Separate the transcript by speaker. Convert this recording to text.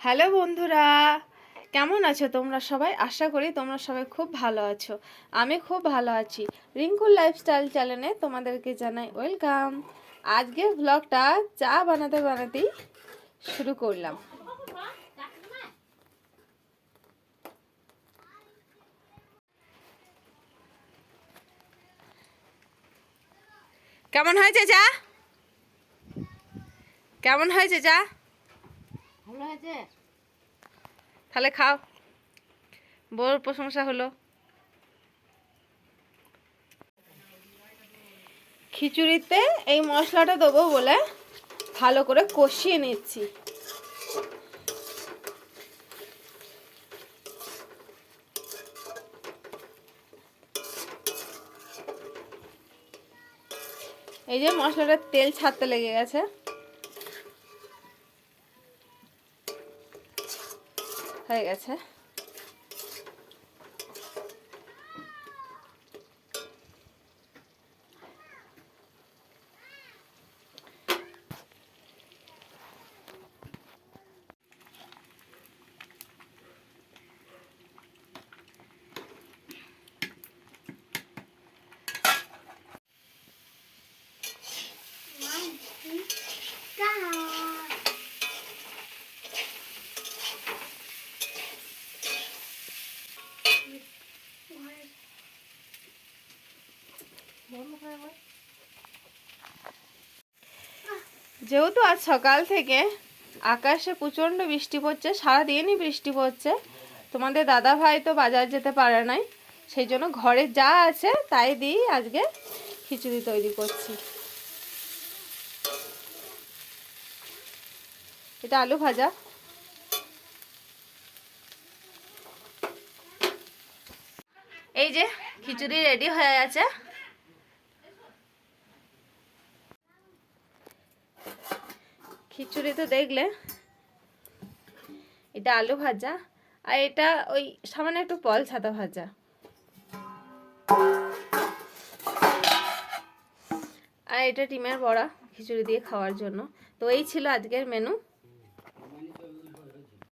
Speaker 1: Hello বন্ধুরা, কেমন আছো তোমরা সবাই? আশা করি তোমরা সবাই খুব ভালো আছো। আমি খুব ভালো আছি। রিঙ্কুর লাইফস্টাইল চ্যানেলে তোমাদেরকে জানাই ওয়েলকাম আজকে ব্লগটা চা বানাতে বানাতেই শুরু করলাম। কেমন হয়েছে চা? কেমন হয়েছে চা?
Speaker 2: ভালো হয়েছে?
Speaker 1: তাহলে খাও। বউর প্রশংসা হলো। খিচুড়িতে এই মশলাটা দেবো বলে ভালো করে কষিয়ে নিচ্ছি। এই যে মশলাটার তেল ছাড়তে লেগে গেছে। হয়ে গেছে। যেহেতু আজ সকাল থেকে আকাশে প্রচণ্ড বৃষ্টি পড়ছে, সারাদিনই বৃষ্টি পড়ছে। তোমাদের দাদা ভাই তো বাজার যেতে পারে নাই, সেই জন্য ঘরে যা আছে তাই দিয়েই আজকে খিচুড়ি তৈরি করছি। এটা আলু ভাজা। এই যে খিচুড়ি রেডি হয়ে গেছে। খিচুড়ি তো দেখলে। এটা আলু ভাজা আর এটা ওই সামান্য একটু পল ছাতা ভাজা। আর এটা ডিমের বড়া খিচুড়ি দিয়ে খাওয়ার জন্য। তো এই ছিল আজকের মেনু